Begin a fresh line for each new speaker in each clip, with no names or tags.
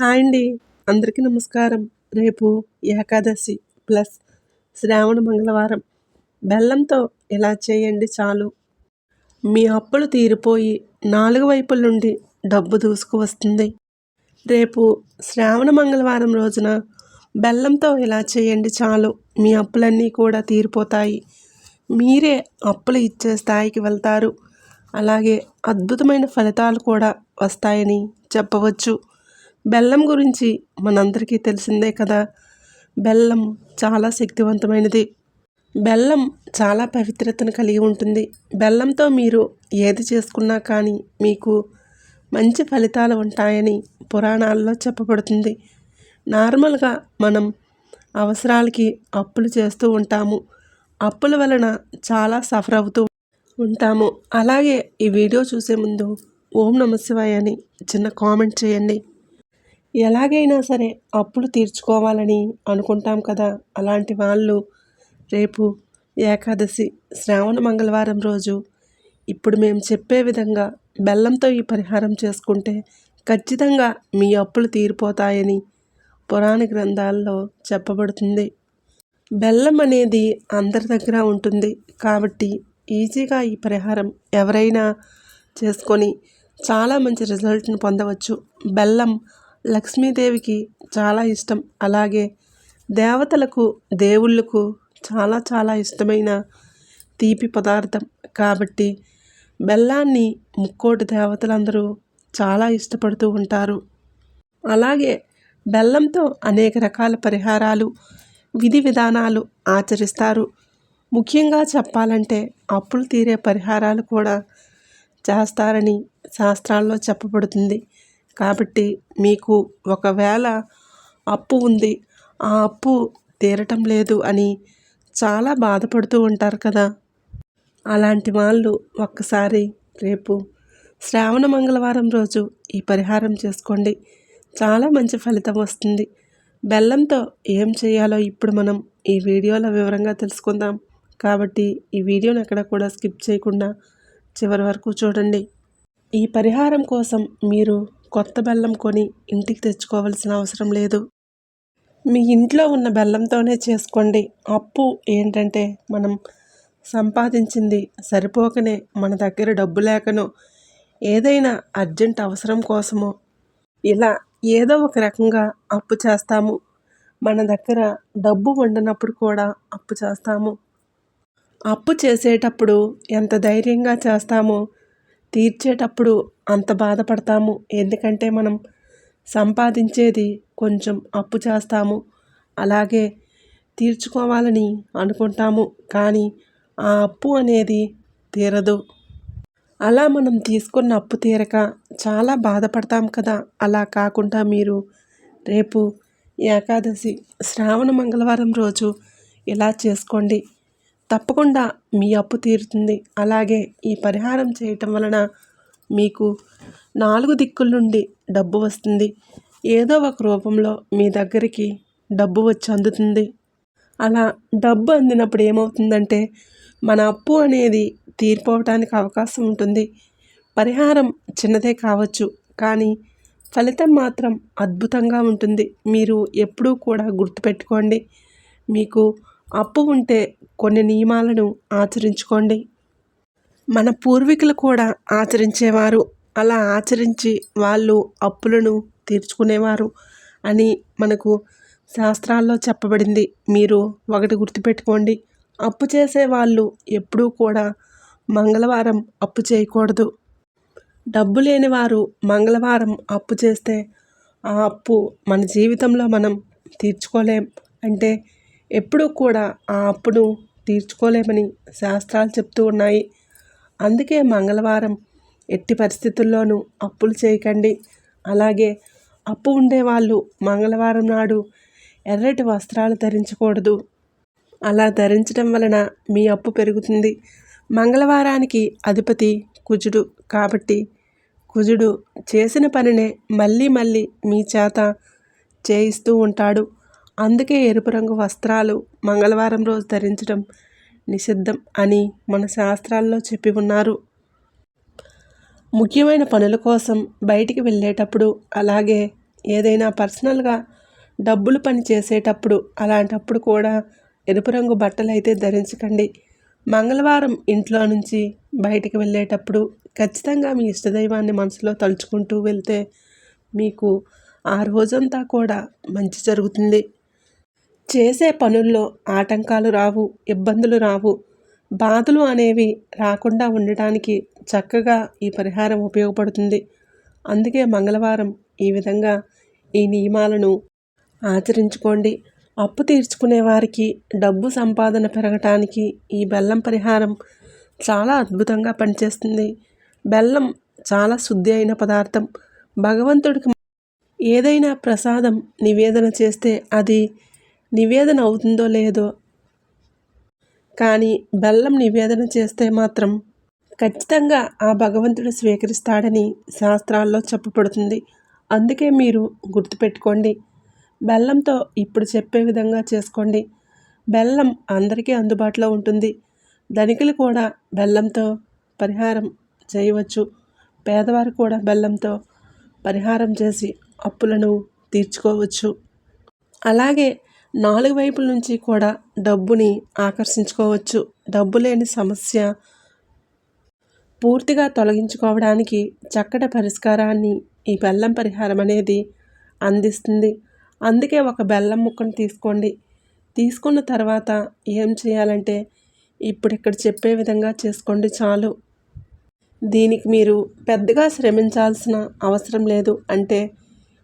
Hi అండి. అందరికీ నమస్కారం. రేపు ఏకాదశి ప్లస్ శ్రావణ మంగళవారం. బెల్లంతో ఇలా చేయండి చాలు. మీ అప్పులు తీరిపోయి నాలుగు వైపుల నుండి డబ్బు దూసుకువస్తుంది రేపు శ్రావణ మంగళవారం రోజున బెల్లంతో ఇలా చేయండి చాలు. మీ అప్పులన్నీ కూడా తీరిపోతాయి. మీరే అప్పులు ఇచ్చే స్థాయికి వెళ్తారు. అలాగే అద్భుతమైన ఫలితాలు కూడా వస్తాయని చెప్పవచ్చు. బెల్లం గురించి మనందరికీ తెలిసిందే కదా. బెల్లం చాలా శక్తివంతమైనది. బెల్లం చాలా పవిత్రతను కలిగి ఉంటుంది. బెల్లంతో మీరు ఏది చేసుకున్నా కానీ మీకు మంచి ఫలితాలు ఉంటాయని పురాణాల్లో చెప్పబడుతుంది. నార్మల్గా మనం అవసరాలకి అప్పులు చేస్తూ ఉంటాము. అప్పుల వలన చాలా సఫర్ అవుతూ ఉంటాము. అలాగే ఈ వీడియో చూసే ముందు ఓం నమశివాయ అని చిన్న కామెంట్ చేయండి. ఎలాగైనా సరే అప్పులు తీర్చుకోవాలని అనుకుంటాం కదా. అలాంటి వాళ్ళు రేపు ఏకాదశి శ్రావణ మంగళవారం రోజు ఇప్పుడు మేము చెప్పే విధంగా బెల్లంతో ఈ పరిహారం చేసుకుంటే ఖచ్చితంగా మీ అప్పులు తీరిపోతాయని పురాణ గ్రంథాల్లో చెప్పబడుతుంది. బెల్లం అనేది అందరి దగ్గర ఉంటుంది కాబట్టి ఈజీగా ఈ పరిహారం ఎవరైనా చేసుకొని చాలా మంచి రిజల్ట్ను పొందవచ్చు. బెల్లం లక్ష్మీదేవికి చాలా ఇష్టం. అలాగే దేవతలకు దేవుళ్ళకు చాలా చాలా ఇష్టమైన తీపి పదార్థం. కాబట్టి బెల్లాన్ని ముక్కోటి దేవతలందరూ చాలా ఇష్టపడుతూ ఉంటారు. అలాగే బెల్లంతో అనేక రకాల పరిహారాలు విధి విధానాలు ఆచరిస్తారు. ముఖ్యంగా చెప్పాలంటే అప్పులు తీరే పరిహారాలు కూడా చేస్తారని శాస్త్రాల్లో చెప్పబడుతుంది. కాబట్టి మీకు ఒకవేళ అప్పు ఉంది ఆ అప్పు తీరటం లేదు అని చాలా బాధపడుతూ ఉంటారు కదా. అలాంటి వాళ్ళు ఒక్కసారి రేపు శ్రావణ మంగళవారం రోజు ఈ పరిహారం చేసుకోండి. చాలా మంచి ఫలితం వస్తుంది. బెల్లంతో ఏం చేయాలో ఇప్పుడు మనం ఈ వీడియోలో వివరంగా తెలుసుకుందాం. కాబట్టి ఈ వీడియోని ఎక్కడ కూడా స్కిప్ చేయకుండా చివరి వరకు చూడండి. ఈ పరిహారం కోసం మీరు కొత్త బెల్లం కొని ఇంటికి తెచ్చుకోవాల్సిన అవసరం లేదు. మీ ఇంట్లో ఉన్న బెల్లంతోనే చేసుకోండి. అప్పు ఏంటంటే మనం సంపాదించింది సరిపోకనే మన దగ్గర డబ్బు లేకనో ఏదైనా అర్జెంట్ అవసరం కోసమో ఇలా ఏదో ఒక రకంగా అప్పు చేస్తాము. మన దగ్గర డబ్బు ఉండనప్పుడు కూడా అప్పు చేస్తాము. అప్పు చేసేటప్పుడు ఎంత ధైర్యంగా చేస్తామో తీర్చేటప్పుడు అంత బాధపడతాము. ఎందుకంటే మనం సంపాదించేది కొంచెం అప్పు చేస్తాము. అలాగే తీర్చుకోవాలని అనుకుంటాము. కానీ ఆ అప్పు అనేది తీరదు. అలా మనం తీసుకున్న అప్పు తీరక చాలా బాధపడతాం కదా. అలా కాకుండా మీరు రేపు ఏకాదశి శ్రావణ మంగళవారం రోజు ఇలా చేసుకోండి. తప్పకుండా మీ అప్పు తీరుతుంది. అలాగే ఈ పరిహారం చేయటం వలన మీకు నాలుగు దిక్కుల నుండి డబ్బు వస్తుంది. ఏదో ఒక రూపంలో మీ దగ్గరికి డబ్బు వచ్చి అందుతుంది. అలా డబ్బు అందినప్పుడు ఏమవుతుందంటే మన అప్పు అనేది తీరిపోవటానికి అవకాశం ఉంటుంది. పరిహారం చిన్నదే కావచ్చు కానీ ఫలితం మాత్రం అద్భుతంగా ఉంటుంది. మీరు ఎప్పుడూ కూడా గుర్తుపెట్టుకోండి. మీకు అప్పు ఉంటే కొన్ని నియమాలను ఆచరించుకోండి. మన పూర్వీకులు కూడా ఆచరించేవారు. అలా ఆచరించి వాళ్ళు అప్పులను తీర్చుకునేవారు అని మనకు శాస్త్రాల్లో చెప్పబడింది. మీరు ఒకటి గుర్తుపెట్టుకోండి. అప్పు చేసే వాళ్ళు ఎప్పుడూ కూడా మంగళవారం అప్పు చేయకూడదు. డబ్బు లేని వారు మంగళవారం అప్పు చేస్తే ఆ అప్పు మన జీవితంలో మనం తీర్చుకోలేం. అంటే ఎప్పుడూ కూడా ఆ అప్పును తీర్చుకోలేమని శాస్త్రాలు చెప్తూ ఉన్నాయి. అందుకే మంగళవారం ఎట్టి పరిస్థితుల్లోనూ అప్పులు చేయకండి. అలాగే అప్పు ఉండేవాళ్ళు మంగళవారం నాడు ఎర్రటి వస్త్రాలు ధరించకూడదు. అలా ధరించడం వలన మీ అప్పు పెరుగుతుంది. మంగళవారానికి అధిపతి కుజుడు కాబట్టి కుజుడు చేసిన పనినే మళ్ళీ మళ్ళీ మీ చేత చేయిస్తూ ఉంటాడు. అందుకే ఎరుపు రంగు వస్త్రాలు మంగళవారం రోజు ధరించడం నిషిద్ధం అని మన శాస్త్రాల్లో చెప్పి ఉన్నారు. ముఖ్యమైన పనుల కోసం బయటికి వెళ్ళేటప్పుడు అలాగే ఏదైనా పర్సనల్గా డబ్బులు పని చేసేటప్పుడు అలాంటప్పుడు కూడా ఎరుపు రంగు బట్టలు అయితే ధరించకండి. మంగళవారం ఇంట్లో నుంచి బయటికి వెళ్ళేటప్పుడు ఖచ్చితంగా మీ ఇష్టదైవాన్ని మనసులో తలుచుకుంటూ వెళ్తే మీకు ఆ రోజంతా కూడా మంచి జరుగుతుంది. చేసే పనుల్లో ఆటంకాలు రావు ఇబ్బందులు రావు. బాధలు అనేవి రాకుండా ఉండటానికి చక్కగా ఈ పరిహారం ఉపయోగపడుతుంది. అందుకే మంగళవారం ఈ విధంగా ఈ నియమాలను ఆచరించుకోండి. అప్పు తీర్చుకునే వారికి డబ్బు సంపాదన పెరగటానికి ఈ బెల్లం పరిహారం చాలా అద్భుతంగా పనిచేస్తుంది. బెల్లం చాలా శుద్ధి అయిన పదార్థం. భగవంతుడికి ఏదైనా ప్రసాదం నివేదన చేస్తే అది నివేదన అవుతుందో లేదో. కానీ బెల్లం నివేదన చేస్తే మాత్రం ఖచ్చితంగా ఆ భగవంతుడు స్వీకరిస్తాడని శాస్త్రాల్లో చెప్పబడుతుంది. అందుకే మీరు గుర్తుపెట్టుకోండి బెల్లంతో ఇప్పుడు చెప్పే విధంగా చేసుకోండి. బెల్లం అందరికీ అందుబాటులో ఉంటుంది. ధనికులు కూడా బెల్లంతో పరిహారం చేయవచ్చు. పేదవారు కూడా బెల్లంతో పరిహారం చేసి అప్పులను తీర్చుకోవచ్చు. అలాగే నాలుగు వైపుల నుంచి కూడా డబ్బుని ఆకర్షించుకోవచ్చు. డబ్బు లేని సమస్య పూర్తిగా తొలగించుకోవడానికి చక్కటి పరిష్కారాన్ని ఈ బెల్లం పరిహారం అనేది అందిస్తుంది. అందుకే ఒక బెల్లం ముక్కను తీసుకోండి. తీసుకున్న తర్వాత ఏం చేయాలంటే ఇప్పుడు ఇక్కడ చెప్పే విధంగా చేసుకోండి చాలు. దీనికి మీరు పెద్దగా శ్రమించాల్సిన అవసరం లేదు. అంటే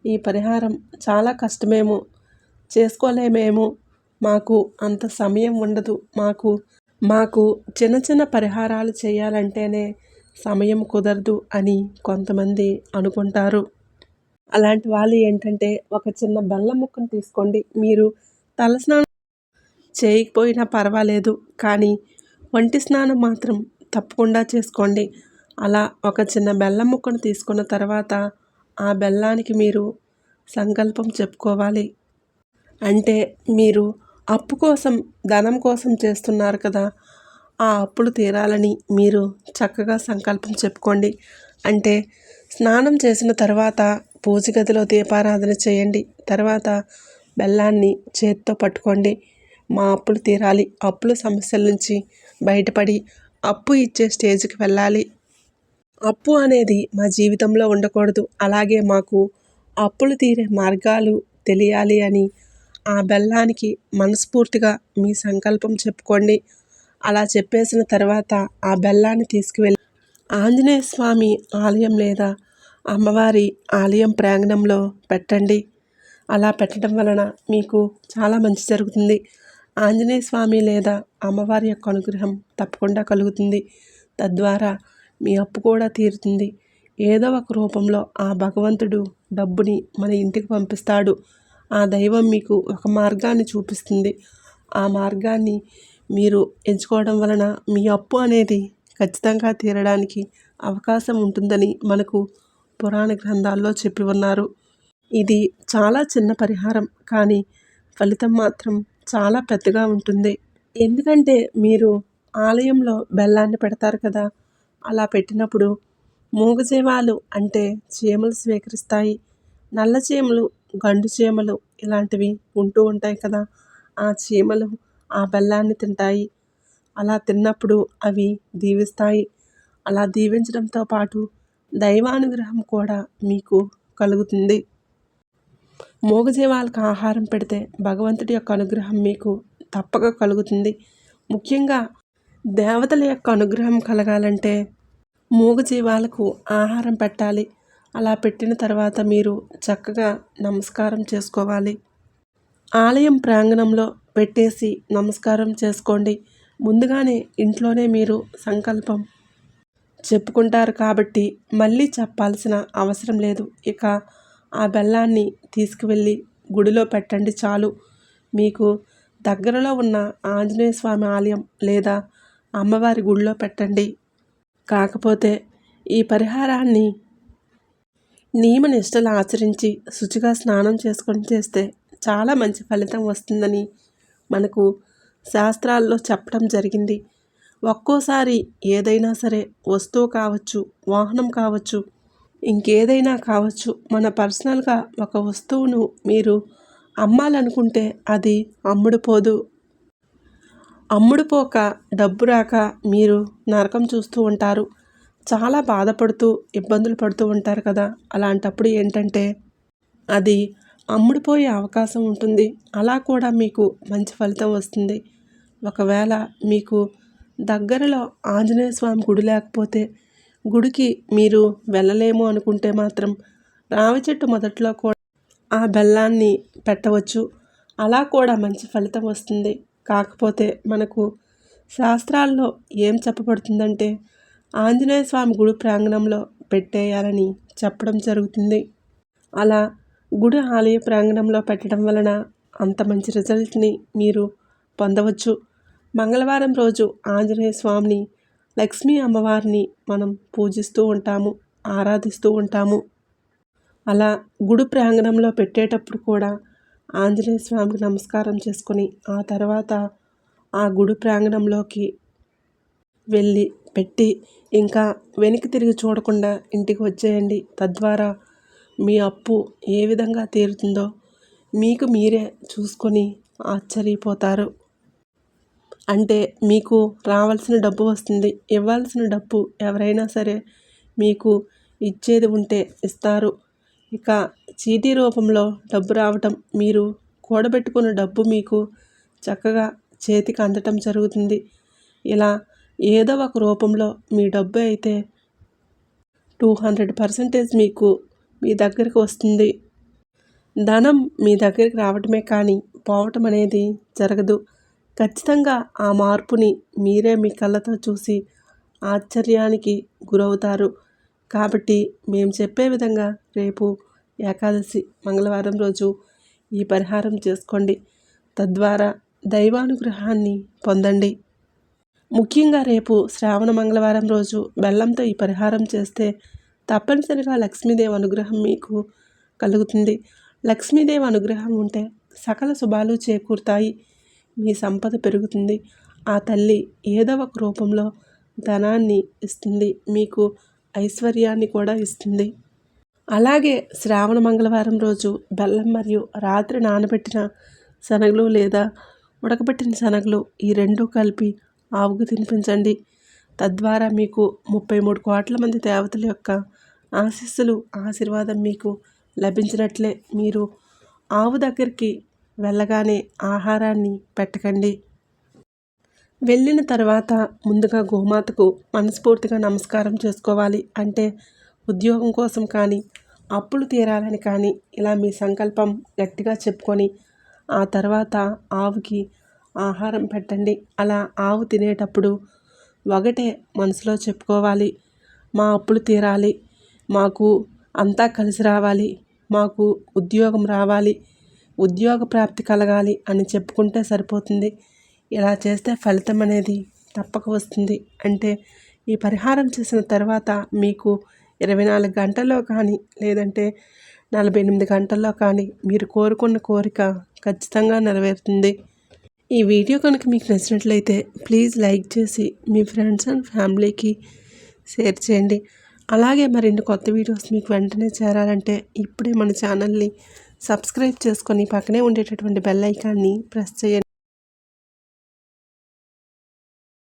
ఈ పరిహారం చాలా కష్టమేమో. చేసుకోలేమేమో. మాకు అంత సమయం ఉండదు. మాకు మాకు చిన్న చిన్న పరిహారాలు చేయాలంటేనే సమయం కుదరదు అని కొంతమంది అనుకుంటారు. అలాంటి వాళ్ళు ఏంటంటే ఒక చిన్న బెల్లం ముక్కను తీసుకోండి. మీరు తలస్నానం చేయకపోయినా పర్వాలేదు. కానీ వంటి స్నానం మాత్రం తప్పకుండా చేసుకోండి. అలా ఒక చిన్న బెల్లం ముక్కను తీసుకున్న తర్వాత ఆ బెల్లానికి మీరు సంకల్పం చెప్పుకోవాలి. అంటే మీరు అప్పు కోసం ధనం కోసం చేస్తున్నారు కదా ఆ అప్పులు తీరాలని మీరు చక్కగా సంకల్పం చెప్పుకోండి. అంటే స్నానం చేసిన తర్వాత పూజ గదిలో దీపారాధన చేయండి. తర్వాత బెల్లాన్ని చేతితో పట్టుకోండి. మా అప్పులు తీరాలి. అప్పుల సమస్యల నుంచి బయటపడి అప్పు ఇచ్చే స్టేజ్కి వెళ్ళాలి. అప్పు అనేది మా జీవితంలో ఉండకూడదు. అలాగే మాకు అప్పులు తీరే మార్గాలు తెలియాలి అని ఆ బెల్లానికి మనస్ఫూర్తిగా మీ సంకల్పం చెప్పుకోండి. అలా చెప్పేసిన తర్వాత ఆ బెల్లాన్ని తీసుకువెళ్ళి ఆంజనేయ స్వామి ఆలయం లేదా అమ్మవారి ఆలయం ప్రాంగణంలో పెట్టండి. అలా పెట్టడం వలన మీకు చాలా మంచి జరుగుతుంది. ఆంజనేయ స్వామి లేదా అమ్మవారి యొక్క అనుగ్రహం తప్పకుండా కలుగుతుంది. తద్వారా మీ అప్పు కూడా తీరుతుంది. ఏదో ఒక రూపంలో ఆ భగవంతుడు డబ్బుని మన ఇంటికి పంపిస్తాడు. ఆ దైవం మీకు ఒక మార్గాన్ని చూపిస్తుంది. ఆ మార్గాన్ని మీరు ఎంచుకోవడం వలన మీ అప్పు అనేది ఖచ్చితంగా తీరడానికి అవకాశం ఉంటుందని మనకు పురాణ గ్రంథాల్లో చెప్పి ఉన్నారు. ఇది చాలా చిన్న పరిహారం కానీ ఫలితం మాత్రం చాలా పెద్దగా ఉంటుంది. ఎందుకంటే మీరు ఆలయంలో బెల్లాన్ని పెడతారు కదా అలా పెట్టినప్పుడు మూగజీవాలు అంటే చీమలు స్వీకరిస్తాయి. నల్ల చీమలు గండు చీమలు ఇలాంటివి ఉంటూ ఉంటాయి కదా ఆ చీమలు ఆ బెల్లాన్ని తింటాయి. అలా తిన్నప్పుడు అవి దీవిస్తాయి. అలా దీవించడంతో పాటు దైవానుగ్రహం కూడా మీకు కలుగుతుంది. మూగజీవాలకు ఆహారం పెడితే భగవంతుడి యొక్క అనుగ్రహం మీకు తప్పక కలుగుతుంది. ముఖ్యంగా దేవతల యొక్క అనుగ్రహం కలగాలంటే మూగజీవాలకు ఆహారం పెట్టాలి. అలా పెట్టిన తర్వాత మీరు చక్కగా నమస్కారం చేసుకోవాలి. ఆలయం ప్రాంగణంలో పెట్టేసి నమస్కారం చేసుకోండి. ముందుగానే ఇంట్లోనే మీరు సంకల్పం చెప్పుకుంటారు కాబట్టి మళ్ళీ చెప్పాల్సిన అవసరం లేదు. ఇక ఆ బెల్లాన్ని తీసుకువెళ్ళి గుడిలో పెట్టండి చాలు. మీకు దగ్గరలో ఉన్న ఆంజనేయ స్వామి ఆలయం లేదా అమ్మవారి గుడిలో పెట్టండి. కాకపోతే ఈ పరిహారాన్ని నియమ నిష్టలు ఆచరించి శుచిగా స్నానం చేసుకొని చేస్తే చాలా మంచి ఫలితం వస్తుందని మనకు శాస్త్రాల్లో చెప్పడం జరిగింది. ఒక్కోసారి ఏదైనా సరే వస్తువు కావచ్చు వాహనం కావచ్చు ఇంకేదైనా కావచ్చు మన పర్సనల్గా ఒక వస్తువును మీరు అమ్మాలనుకుంటే అది అమ్ముడుపోదు. అమ్ముడుపోక డబ్బు రాక మీరు నరకం చూస్తూ ఉంటారు. చాలా బాధపడుతూ ఇబ్బందులు పడుతూ ఉంటారు కదా. అలాంటప్పుడు ఏంటంటే అది అమ్ముడుపోయే అవకాశం ఉంటుంది. అలా కూడా మీకు మంచి ఫలితం వస్తుంది. ఒకవేళ మీకు దగ్గరలో ఆంజనేయ స్వామి గుడి లేకపోతే గుడికి మీరు వెళ్ళలేము అనుకుంటే మాత్రం రావి చెట్టు మొదట్లో కూడా ఆ బెల్లాన్ని పెట్టవచ్చు. అలా కూడా మంచి ఫలితం వస్తుంది. కాకపోతే మనకు శాస్త్రాల్లో ఏం చెప్పబడుతుందంటే ఆంజనేయ స్వామి గుడి ప్రాంగణంలో పెట్టేయాలని చెప్పడం జరుగుతుంది. అలా గుడి ఆలయ ప్రాంగణంలో పెట్టడం వలన అంత మంచి రిజల్ట్ని మీరు పొందవచ్చు. మంగళవారం రోజు ఆంజనేయ స్వామిని లక్ష్మీ అమ్మవారిని మనం పూజిస్తూ ఉంటాము ఆరాధిస్తూ ఉంటాము. అలా గుడి ప్రాంగణంలో పెట్టేటప్పుడు కూడా ఆంజనేయ స్వామికి నమస్కారం చేసుకొని ఆ తర్వాత ఆ గుడి ప్రాంగణంలోకి వెళ్ళి పెట్టి ఇంకా వెనక్కి తిరిగి చూడకుండా ఇంటికి వచ్చేయండి. తద్వారా మీ అప్పు ఏ విధంగా తీరుతుందో మీకు మీరే చూసుకొని ఆశ్చర్యపోతారు. అంటే మీకు రావాల్సిన డబ్బు వస్తుంది. ఇవ్వాల్సిన డబ్బు ఎవరైనా సరే మీకు ఇచ్చేది ఉంటే ఇస్తారు. ఇక చీటీ రూపంలో డబ్బు రావటం మీరు కూడబెట్టుకున్న డబ్బు మీకు చక్కగా చేతికి అందటం జరుగుతుంది. ఇలా ఏదో ఒక రూపంలో మీ డబ్బు అయితే టూ హండ్రెడ్ పర్సెంటేజ్ మీకు మీ దగ్గరికి వస్తుంది. ధనం మీ దగ్గరికి రావటమే కానీ పోవటం అనేది జరగదు. ఖచ్చితంగా ఆ మార్పుని మీరే మీ కళ్ళతో చూసి ఆశ్చర్యానికి గురవుతారు. కాబట్టి మేము చెప్పే విధంగా రేపు ఏకాదశి మంగళవారం రోజు ఈ పరిహారం చేసుకోండి. తద్వారా దైవానుగ్రహాన్ని పొందండి. ముఖ్యంగా రేపు శ్రావణ మంగళవారం రోజు బెల్లంతో ఈ పరిహారం చేస్తే తప్పనిసరిగా లక్ష్మీదేవి అనుగ్రహం మీకు కలుగుతుంది. లక్ష్మీదేవి అనుగ్రహం ఉంటే సకల శుభాలు చేకూరుతాయి. మీ సంపద పెరుగుతుంది. ఆ తల్లి ఏదో ఒక రూపంలో ధనాన్ని ఇస్తుంది. మీకు ఐశ్వర్యాన్ని కూడా ఇస్తుంది. అలాగే శ్రావణ మంగళవారం రోజు బెల్లం మరియు రాత్రి నానబెట్టిన శనగలు లేదా ఉడకబెట్టిన శనగలు ఈ రెండు కలిపి ఆవుకు తినిపించండి. తద్వారా మీకు ముప్పై మూడు కోట్ల మంది దేవతల యొక్క ఆశీస్సులు ఆశీర్వాదం మీకు లభించినట్లే. మీరు ఆవు దగ్గరికి వెళ్ళగానే ఆహారాన్ని పెట్టకండి. వెళ్ళిన తర్వాత ముందుగా గోమాతకు మనస్ఫూర్తిగా నమస్కారం చేసుకోవాలి. అంటే ఉద్యోగం కోసం కానీ అప్పులు తీరాలని కానీ ఇలా మీ సంకల్పం గట్టిగా చెప్పుకొని ఆ తర్వాత ఆవుకి ఆహారం పెట్టండి. అలా ఆవు తినేటప్పుడు ఒకటే మనసులో చెప్పుకోవాలి. మా అప్పులు తీరాలి. మాకు అంతా కలిసి రావాలి. మాకు ఉద్యోగం రావాలి. ఉద్యోగ ప్రాప్తి కలగాలి అని చెప్పుకుంటే సరిపోతుంది. ఇలా చేస్తే ఫలితం అనేది తప్పక వస్తుంది. అంటే ఈ పరిహారం చేసిన తర్వాత మీకు ఇరవై నాలుగు గంటల్లో కానీ లేదంటే నలభై ఎనిమిది గంటల్లో కానీ మీరు కోరుకున్న కోరిక ఖచ్చితంగా నెరవేరుతుంది. ఈ వీడియో కనుక మీకు నచ్చినట్లయితే ప్లీజ్ లైక్ చేసి మీ ఫ్రెండ్స్ అండ్ ఫ్యామిలీకి షేర్ చేయండి. అలాగే మరిన్ని కొత్త వీడియోస్ మీకు వెంటనే చేరాలంటే ఇప్పుడే మన ఛానల్ని సబ్స్క్రైబ్ చేసుకొని పక్కనే ఉండేటటువంటి బెల్ ఐకాన్ని ప్రెస్ చేయండి.